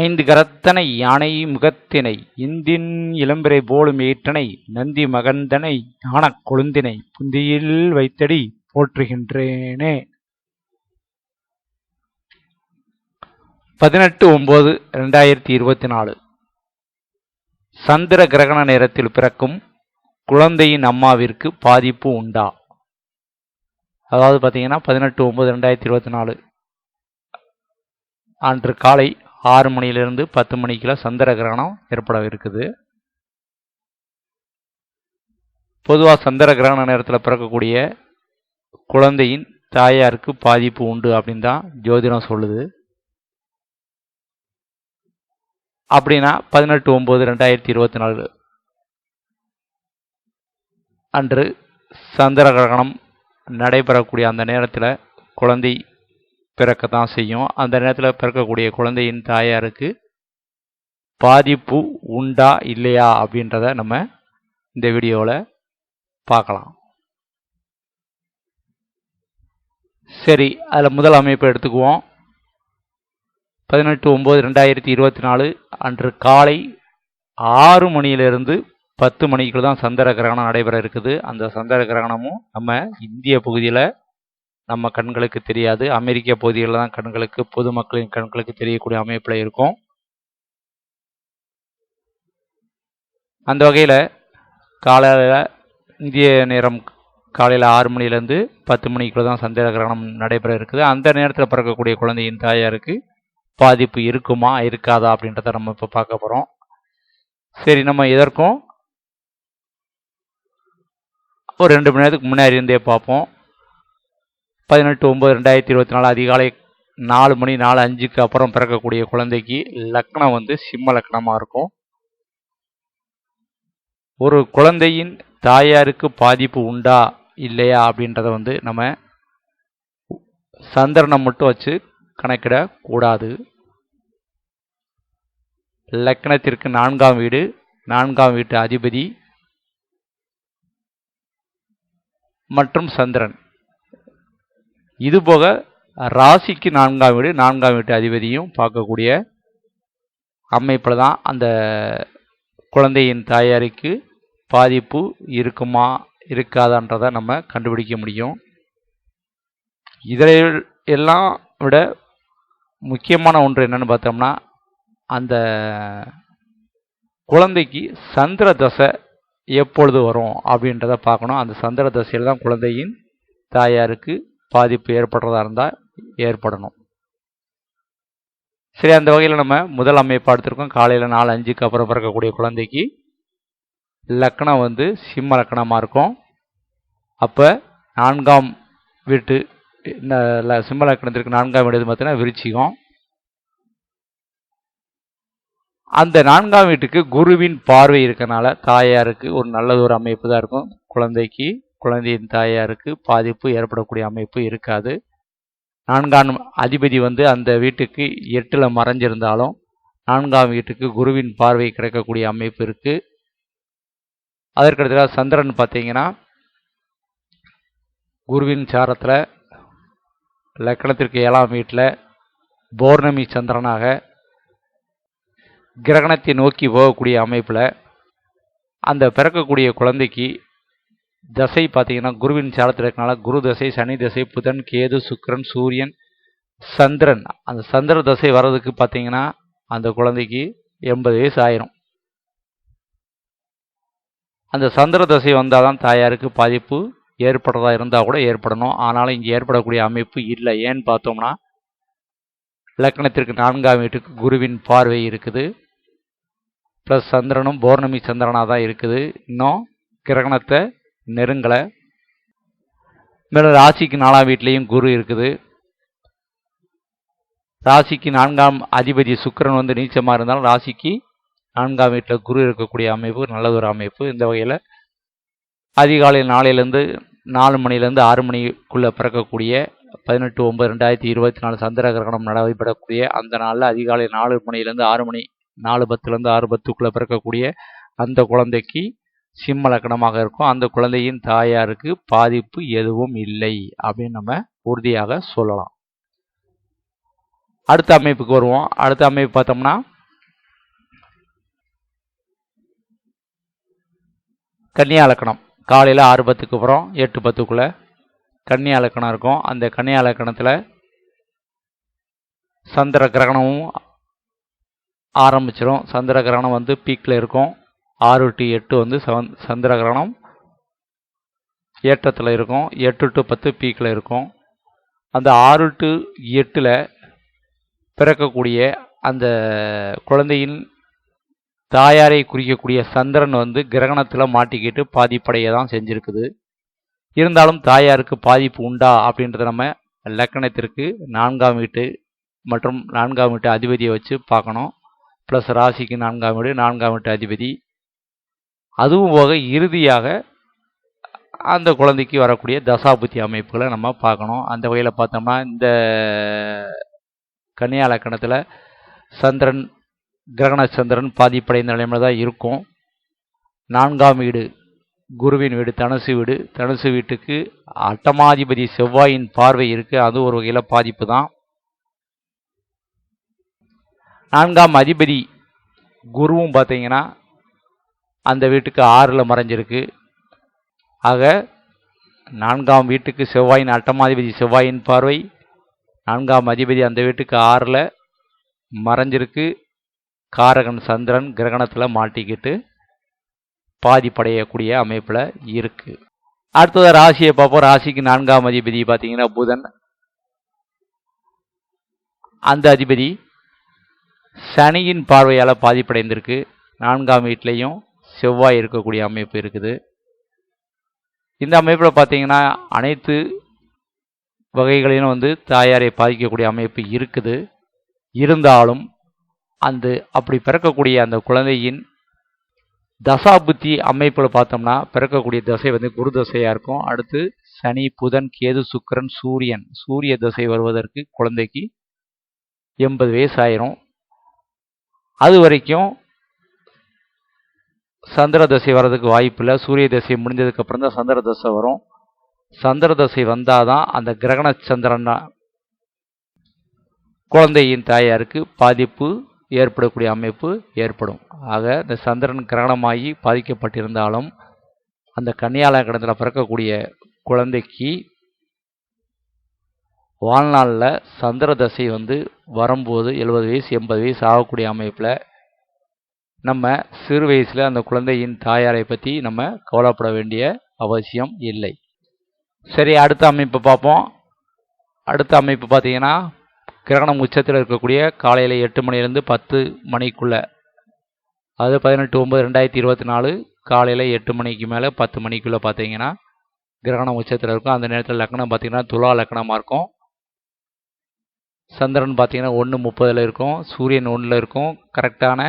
ஐந்து கரத்தனை யானை முகத்தினை இந்தின் இளம்பிரை போலும் ஏற்றனை நந்தி மகந்தனை ஞானக் கொழுந்தினை புந்தியில் வைத்தடி போற்றுகின்றேனே. பதினெட்டு ஒன்பது ரெண்டாயிரத்தி இருபத்தி நாலு. சந்திர கிரகண நேரத்தில் பிறக்கும் குழந்தையின் அம்மாவிற்கு பாதிப்பு உண்டா? அதாவது பார்த்தீங்கன்னா பதினெட்டு ஒன்பது ரெண்டாயிரத்தி இருபத்தி நாலு அன்று காலை ஆறு மணியிலிருந்து பத்து மணிக்குள்ள சந்திர கிரகணம் ஏற்பட இருக்குது பொதுவாக சந்திர கிரகண நேரத்தில் பிறக்கக்கூடிய குழந்தையின் தாயாருக்கு பாதிப்பு உண்டு அப்படின்னு தான் ஜோதிடம் சொல்லுது. அப்படின்னா பதினெட்டு ஒம்பது ரெண்டாயிரத்தி இருபத்தி நாலு அன்று சந்திர கிரகணம் நடைபெறக்கூடிய அந்த நேரத்தில் குழந்தை பிறக்க தான் செய்யும். அந்த நேரத்தில் பிறக்கக்கூடிய குழந்தையின் தாயாருக்கு பாதிப்பு உண்டா இல்லையா அப்படின்றத நம்ம இந்த வீடியோவில் பார்க்கலாம். சரி அதில் முதல் அமைப்பை எடுத்துக்குவோம். பதினெட்டு ஒம்பது ரெண்டாயிரத்தி இருபத்தி நாலு அன்று காலை ஆறு மணியிலிருந்து பத்து மணிக்குள்ள தான் சந்திர கிரகணம் நடைபெற இருக்குது. அந்த சந்திர கிரகணமும் நம்ம இந்திய பகுதியில் நம்ம கண்களுக்கு தெரியாது. அமெரிக்க பகுதிகளில் தான் கண்களுக்கு பொதுமக்களின் கண்களுக்கு தெரியக்கூடிய அமைப்பில் இருக்கும். அந்த வகையில் காலையில் இந்திய நேரம் காலையில் ஆறு மணிலேருந்து பத்து மணிக்குள்ளே தான் சந்திர கிரகணம் நடைபெற இருக்குது. அந்த நேரத்தில் பிறக்கக்கூடிய குழந்தையின் தாயாருக்கு பாதிப்பு இருக்குமா இருக்காதா அப்படின்றத நம்ம இப்போ பார்க்க போகிறோம் சரி நம்ம இதற்கும் ஒரு ரெண்டு மணி நேரத்துக்கு முன்னாடி இருந்தே பார்ப்போம். பதினெட்டு ஒம்பது ரெண்டாயிரத்தி இருபத்தி நாலு அதிகாலை நாலு மணி நாலு அஞ்சுக்கு அப்புறம் பிறக்கக்கூடிய குழந்தைக்கு லக்னம் வந்து சிம்ம லக்னமாக இருக்கும். ஒரு குழந்தையின் தாயாருக்கு பாதிப்பு உண்டா இல்லையா அப்படின்றத வந்து நம்ம சந்திரனை மட்டும் வச்சு கணக்கிடக்கூடாது லக்னத்திற்கு நான்காம் வீடு நான்காம் வீட்டு அதிபதி மற்றும் சந்திரன். இது போக ராசிக்கு நான்காம் வீடு நான்காம் வீட்டு அதிபதியும் பார்க்கக்கூடிய அமைப்பில் தான் அந்த குழந்தையின் தாயாருக்கு பாதிப்பு இருக்குமா இருக்காதான்றதை நம்ம கண்டுபிடிக்க முடியும். இதில் எல்லாம் விட முக்கியமான ஒன்று என்னன்னு பார்த்தோம்னா அந்த குழந்தைக்கு சந்திர தசை எப்பொழுது வரும் அப்படின்றத பார்க்கணும். அந்த சந்திர தசையில் தான் குழந்தையின் தாயாருக்கு பாதிப்பு ஏற்படுறதா இருந்தால் ஏற்படணும். சரி அந்த வகையில் நம்ம முதல் அமைப்பு எடுத்திருக்கோம் காலையில் நாலு அஞ்சுக்கு அப்புறம் பிறக்கக்கூடிய குழந்தைக்கு லக்கணம் வந்து சிம்ம லக்கணமாக இருக்கும். அப்போ நான்காம் வீட்டு இந்த சிம்ம லக்கணத்திற்கு நான்காம் வீடு பார்த்தீங்கன்னா விருச்சிகம். அந்த நான்காம் வீட்டுக்கு குருவின் பார்வை இருக்கனால தாயாருக்கு ஒரு நல்லது ஒரு அமைப்பு தான் இருக்கும் குழந்தைக்கு. குழந்தையின் தாயாருக்கு பாதிப்பு ஏற்படக்கூடிய அமைப்பு இருக்காது. நான்காம் அதிபதி வந்து அந்த வீட்டுக்கு எட்டில் மறைஞ்சிருந்தாலும் நான்காம் வீட்டுக்கு குருவின் பார்வை கிடைக்கக்கூடிய அமைப்பு இருக்குது அதற்கடுத்ததாக சந்திரன் பார்த்தீங்கன்னா குருவின் சாரத்தில் லக்கணத்திற்கு ஏழாம் வீட்டில் பௌர்ணமி சந்திரனாக கிரகணத்தை நோக்கி போகக்கூடிய அமைப்பில் அந்த பிறக்கக்கூடிய குழந்தைக்கு தசை பார்த்தீங்கன்னா குருவின் சாரத்தில் இருக்கனால குரு தசை சனி தசை புதன் கேது சுக்கிரன் சூரியன் சந்திரன். அந்த சந்திர தசை வர்றதுக்கு பார்த்தீங்கன்னா அந்த குழந்தைக்கு எண்பது வயசு ஆயிரும். அந்த சந்திர தசை வந்தால் தான் தாயாருக்கு பாதிப்பு ஏற்படுறதா இருந்தால் கூட ஏற்படணும். ஆனாலும் இங்கே ஏற்படக்கூடிய அமைப்பு இல்லை. ஏன்னு பார்த்தோம்னா லக்னத்திற்கு நான்காம் வீட்டுக்கு குருவின் பார்வை இருக்குது. ப்ளஸ் சந்திரனும் பௌர்ணமி சந்திரனாக தான் இருக்குது. இன்னும் கிரகணத்தை நெருங்கலை. மேலும் ராசிக்கு நாலாம் வீட்லேயும் குரு இருக்குது. ராசிக்கு நான்காம் அதிபதி சுக்கிரன் வந்து நீச்சமாக இருந்தாலும் ராசிக்கு நான்காம் வீட்டில் குரு இருக்கக்கூடிய அமைப்பு நல்லது ஒரு அமைப்பு. இந்த வகையில் அதிகாலை நாளையிலேருந்து நாலு மணிலேருந்து ஆறு மணிக்குள்ளே பிறக்கக்கூடிய பதினெட்டு ஒன்பது ரெண்டாயிரத்தி இருபத்தி நாலு சந்திர கிரகணம் நடைபெறக்கூடிய அந்த நாளில் அதிகாலை நாலு மணிலேருந்து ஆறு மணி நாலு பத்துலேருந்து ஆறு பத்துக்குள்ளே பிறக்கக்கூடிய அந்த குழந்தைக்கு சிம்ம லக்கணமாக இருக்கும். அந்த குழந்தையின் தாயாருக்கு பாதிப்பு எதுவும் இல்லை அப்படின்னு நம்ம உறுதியாக சொல்லலாம். அடுத்த அமைப்புக்கு வருவோம். அடுத்த அமைப்பு பார்த்தோம்னா கன்னியா லக்கணம். காலையில் ஆறு பத்துக்கு அப்புறம் எட்டு பத்துக்குள்ளே கன்னியா லக்கணம் இருக்கும். அந்த கன்னியா லக்கணத்தில் சந்திர கிரகணமும் ஆரம்பிச்சிடும் சந்திர கிரகணம் வந்து பீக்கில் இருக்கும். ஆறு டு எட்டு வந்து சவன் சந்திர கிரகணம் ஏற்றத்தில் இருக்கும். எட்டு டு பத்து பீக்கில் இருக்கும். அந்த ஆறு டு எட்டில் பிறக்கக்கூடிய அந்த குழந்தையின் தாயாரை குறிக்கக்கூடிய சந்திரன் வந்து கிரகணத்தில் மாட்டிக்கிட்டு பாதிப்படைய தான் செஞ்சுருக்குது. இருந்தாலும் தாயாருக்கு பாதிப்பு உண்டா அப்படின்றத நம்ம லக்கணத்திற்கு நான்காம் வீட்டு மற்றும் நான்காம் வீட்டு அதிபதியை வச்சு பார்க்கணும். ப்ளஸ் ராசிக்கு நான்காம் வீடு நான்காம் வீட்டு அதிபதி. அதுவும் போக இறுதியாக அந்த குழந்தைக்கு வரக்கூடிய தசாபுத்தி அமைப்புகளை நம்ம பார்க்கணும். அந்த வகையில் பார்த்தோம்னா இந்த கன்னியா லக்கணத்தில் சந்திரன் கிரகண சந்திரன் பாதிப்படைந்த நிலைமையில் தான் இருக்கும். நான்காம் வீடு குருவின் வீடு தனுசு வீடு. தனுசு வீட்டுக்கு அட்டமாதிபதி செவ்வாயின் பார்வை இருக்குது அது ஒரு வகையில் பாதிப்பு தான். நான்காம் அதிபதி குருவும் பார்த்தீங்கன்னா அந்த வீட்டுக்கு ஆறில் மறைஞ்சிருக்கு. ஆக நான்காம் வீட்டுக்கு செவ்வாயின் அட்டமாதிபதி செவ்வாயின் பார்வை நான்காம் அதிபதி அந்த வீட்டுக்கு ஆறில் மறைஞ்சிருக்கு. காரகன் சந்திரன் கிரகணத்தில் மாட்டிக்கிட்டு பாதிப்படையக்கூடிய அமைப்பில் இருக்குது அடுத்தது ராசியை பார்ப்போம். ராசிக்கு நான்காம் அதிபதி பார்த்தீங்கன்னா புதன். அந்த அதிபதி சனியின் பார்வையால் பாதிப்படைந்திருக்கு. நான்காம் வீட்லேயும் செவ்வாய் இருக்கக்கூடிய அமைப்பு இருக்குது. இந்த அமைப்பில் பார்த்தீங்கன்னா அனைத்து வகைகளிலும் வந்து தாயாரை பாதிக்கக்கூடிய அமைப்பு இருக்குது. இருந்தாலும் அந்த அப்படி பிறக்கக்கூடிய அந்த குழந்தையின் தசாபுத்தி அமைப்பில் பார்த்தோம்னா பிறக்கக்கூடிய தசை வந்து குரு தசையாக இருக்கும். அடுத்து சனி புதன் கேது சுக்கிரன் சூரியன். சூரிய தசை வருவதற்கு குழந்தைக்கு எண்பது வயசு ஆயிரும் அது வரைக்கும் சந்திர தசை வர்றதுக்கு வாய்ப்பில்லை. சூரிய தசை முடிஞ்சதுக்கு அப்புறம் தான் சந்திர தசை வரும். சந்திர தசை வந்தாதான் அந்த கிரகண சந்திரன் குழந்தையின் தாயாருக்கு பாதிப்பு ஏற்படக்கூடிய அமைப்பு ஏற்படும். ஆக இந்த சந்திரன் கிரகணமாகி பாதிக்கப்பட்டிருந்தாலும் அந்த கன்னியாலக்கணத்தில் பிறக்கக்கூடிய குழந்தைக்கு வாழ்நாளில் சந்திர தசை வந்து வரும்போது எழுபது வயசு எண்பது வயசு ஆகக்கூடிய அமைப்பில் நம்ம சிறு வயசில் அந்த குழந்தையின் தாயாரை பற்றி நம்ம கவலைப்பட வேண்டிய அவசியம் இல்லை. சரி அடுத்த அமைப்பு பார்ப்போம். அடுத்த அமைப்பு பார்த்தீங்கன்னா கிரகணம் உச்சத்தில் இருக்கக்கூடிய காலையில் எட்டு மணிலேருந்து பத்து மணிக்குள்ளே. அது பதினெட்டு ஒம்பது ரெண்டாயிரத்தி இருபத்தி நாலு காலையில் எட்டு மணிக்கு மேலே பத்து மணிக்குள்ளே பார்த்தீங்கன்னா கிரகணம் உச்சத்தில் இருக்கும். அந்த நேரத்தில் லக்னம் பார்த்தீங்கன்னா துலா லக்னமாக இருக்கும். சந்திரன் பார்த்தீங்கன்னா ஒன்று முப்பதில் இருக்கும். சூரியன் ஒன்றில் இருக்கும். கரெக்டான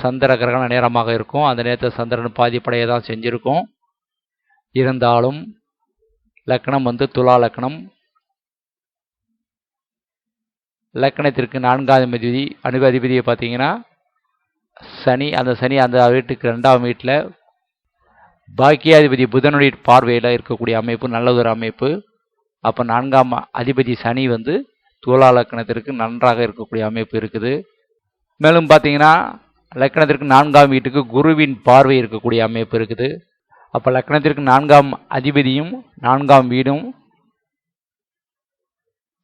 சந்திர கிரகண நேரமாக இருக்கும். அந்த நேரத்தில் சந்திரன் பாதிப்படைய தான் செஞ்சுருக்கும். இருந்தாலும் லக்னம் வந்து துலா லக்னம். லக்கணத்திற்கு நான்காவது அதிபதி அணுகு அதிபதியை பார்த்தீங்கன்னா சனி அந்த சனி அந்த வீட்டுக்கு ரெண்டாம் வீட்டில் பாக்கியாதிபதி புதனுடைய பார்வையில் இருக்கக்கூடிய அமைப்பு நல்லதொரு அமைப்பு. அப்போ நான்காம் அதிபதி சனி வந்து துலா லக்கணத்திற்கு நன்றாக இருக்கக்கூடிய அமைப்பு இருக்குது. மேலும் பார்த்தீங்கன்னா லக்கணத்திற்கு நான்காம் வீட்டுக்கு குருவின் பார்வை இருக்கக்கூடிய அமைப்பு இருக்குது. அப்போ லக்கணத்திற்கு நான்காம் அதிபதியும் நான்காம் வீடும்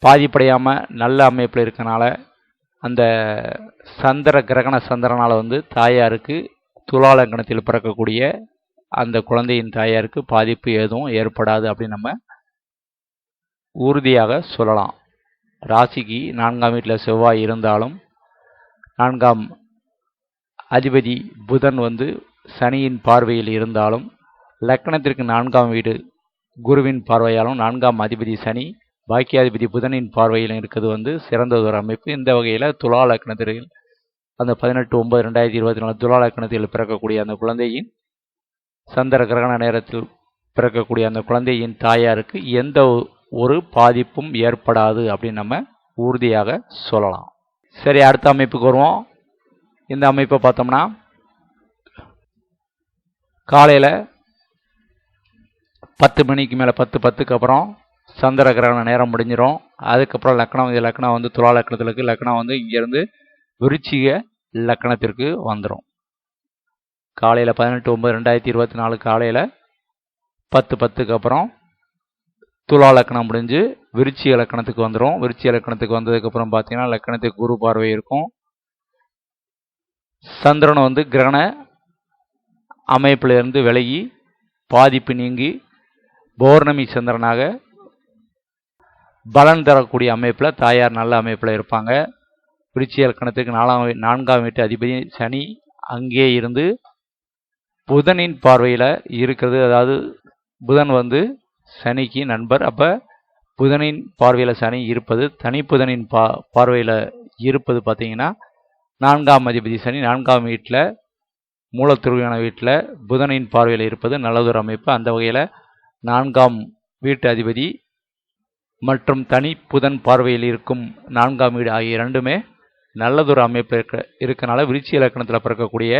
பாதிப்படையாமல் நல்ல அமைப்பில் இருக்கனால அந்த சந்திர கிரகண சந்திரனால் வந்து தாயாருக்கு துலா பிறக்கக்கூடிய அந்த குழந்தையின் தாயாருக்கு பாதிப்பு எதுவும் ஏற்படாது அப்படின்னு நம்ம உறுதியாக சொல்லலாம். ராசிக்கு நான்காம் வீட்டில் செவ்வாய் இருந்தாலும் நான்காம் அதிபதி புதன் வந்து சனியின் பார்வையில் இருந்தாலும் லக்னத்திற்கு நான்காம் வீடு குருவின் பார்வையாலும் நான்காம் அதிபதி சனி பாக்கியாதிபதி புதனின் பார்வையில் இருக்கிறது வந்து சிறந்த ஒரு அமைப்பு. இந்த வகையில் துலா லக்னத்தில் அந்த பதினெட்டு ஒன்பது ரெண்டாயிரத்தி இருபத்தி நாலு துலா லக்னத்தில் பிறக்கக்கூடிய அந்த குழந்தையின் சந்திர கிரகண நேரத்தில் பிறக்கக்கூடிய அந்த குழந்தையின் தாயாருக்கு எந்த ஒரு பாதிப்பும் ஏற்படாது அப்படின்னு நம்ம உறுதியாக சொல்லலாம். சரி அடுத்த அமைப்புக்கு வருவோம். இந்த அமைப்பை பார்த்தோம்னா காலையில் பத்து மணிக்கு மேலே பத்து பத்துக்கு அப்புறம் சந்திர கிரகண நேரம் முடிஞ்சிடும் அதுக்கப்புறம் லக்னம் இது லக்னம் வந்து துலா லக்னத்தில் இருக்குது லக்னம் வந்து இங்கேருந்து விருச்சிக லக்னத்திற்கு வந்துடும் காலையில் பதினெட்டு ஒம்பது ரெண்டாயிரத்தி இருபத்தி நாலு காலையில் பத்து பத்துக்கு அப்புறம் துலா லக்னம் முடிஞ்சு விருச்சிக லக்கணத்துக்கு வந்துடும் விருச்சிக லக்கணத்துக்கு வந்ததுக்கப்புறம் பார்த்தீங்கன்னா லக்கணத்துக்கு குரு பார்வை இருக்கும். சந்திரன் வந்து கிரகண அமைப்பிலிருந்து விலகி பாதிப்பு நீங்கி பௌர்ணமி சந்திரனாக பலன் தரக்கூடிய அமைப்பில் தாயார் நல்ல அமைப்பில் இருப்பாங்க. விருச்சி இலக்கணத்துக்கு நாலாம் வீ- நான்காம் வீட்டு அதிபதி சனி அங்கே இருந்து புதனின் பார்வையில் இருக்கிறது. அதாவது புதன் வந்து சனிக்கு நண்பர். அப்போ புதனின் பார்வையில் சனி இருப்பது தனி புதனின் பா பார்வையில் இருப்பது பார்த்தீங்கன்னா நான்காம் அதிபதி சனி நான்காம் வீட்டில் மூலத்துருவியான வீட்டில் புதனின் பார்வையில் இருப்பது நல்லதொரு அமைப்பு. அந்த வகையில் நான்காம் வீட்டு அதிபதி மற்றும் தனி புதன் பார்வையில் இருக்கும் நான்காம் வீடு ஆகிய இரண்டுமே நல்லதொரு அமைப்பு இருக்க இருக்கனால விருச்சி இலக்கணத்தில் பிறக்கக்கூடிய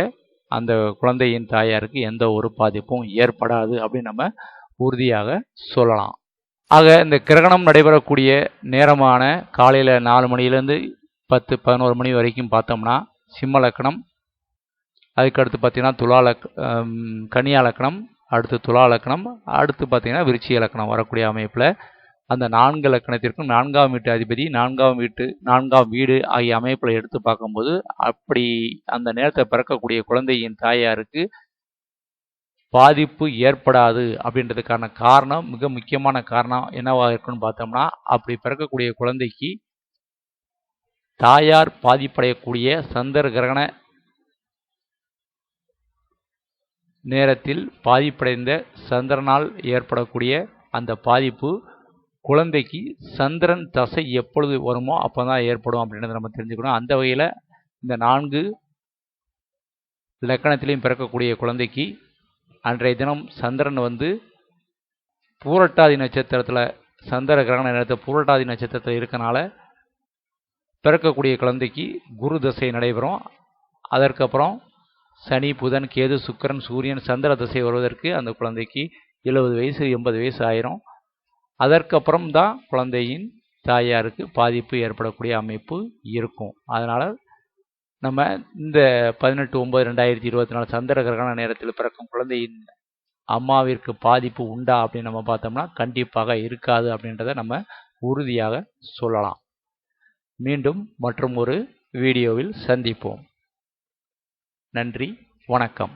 அந்த குழந்தையின் தாயாருக்கு எந்த ஒரு பாதிப்பும் ஏற்படாது அப்படின்னு நம்ம உறுதியாக சொல்லலாம். ஆக இந்த கிரகணம் நடைபெறக்கூடிய நேரமான காலையில் நாலு மணிலேருந்து பத்து பதினோரு மணி வரைக்கும் பார்த்தோம்னா சிம்ம லக்கணம் அதுக்கடுத்து பார்த்தீங்கன்னா துலா லக் கன்னியா லக்கணம் அடுத்து துலா லக்கணம் அடுத்து பார்த்திங்கன்னா விருச்சிய லக்கணம் வரக்கூடிய அமைப்பில். அந்த நான்கு லக்கணத்திற்கும் நான்காம் வீட்டு அதிபதி நான்காம் வீட்டு நான்காம் வீடு ஆகிய அமைப்பில் எடுத்து பார்க்கும்போது அப்படி அந்த நேரத்தை பிறக்கக்கூடிய குழந்தையின் தாயாருக்கு பாதிப்பு ஏற்படாது அப்படின்றதுக்கான காரணம் மிக முக்கியமான காரணம் என்னவாக இருக்குன்னு பார்த்தோம்னா அப்படி பிறக்கக்கூடிய குழந்தைக்கு தாயார் பாதிப்படையக்கூடிய சந்திர கிரகண நேரத்தில் பாதிப்படைந்த சந்திரனால் ஏற்படக்கூடிய அந்த பாதிப்பு குழந்தைக்கு சந்திரன் தசை எப்பொழுது வருமோ அப்போ தான் ஏற்படும் அப்படின்றத நம்ம தெரிஞ்சுக்கணும். அந்த வகையில் இந்த நான்கு லக்கணத்திலையும் பிறக்கக்கூடிய குழந்தைக்கு அன்றைய தினம் சந்திரன் வந்து பூரட்டாதி நட்சத்திரத்தில் சந்திர கிரகண நேரத்தில் பூரட்டாதி நட்சத்திரத்தில் இருக்கனால பிறக்கக்கூடிய குழந்தைக்கு குரு தசை நடைபெறும். அதற்கப்புறம் சனி புதன் கேது சுக்கிரன் சூரியன் சந்திர தசை வருவதற்கு அந்த குழந்தைக்கு எழுபது வயசு எண்பது வயசு ஆயிரும். அதற்கப்புறம் தான் குழந்தையின் தாயாருக்கு பாதிப்பு ஏற்படக்கூடிய அமைப்பு இருக்கும். அதனால் நம்ம இந்த பதினெட்டு ஒம்பது ரெண்டாயிரத்தி இருபத்தி நாலு சந்திர கிரகண நேரத்தில் பிறக்கும் குழந்தையின் அம்மாவிற்கு பாதிப்பு உண்டா அப்படின்னு நம்ம பார்த்தோம்னா கண்டிப்பாக இருக்காது அப்படின்றத நம்ம உறுதியாக சொல்லலாம். மீண்டும் மற்றும் ஒரு வீடியோவில் சந்திப்போம். நன்றி வணக்கம்.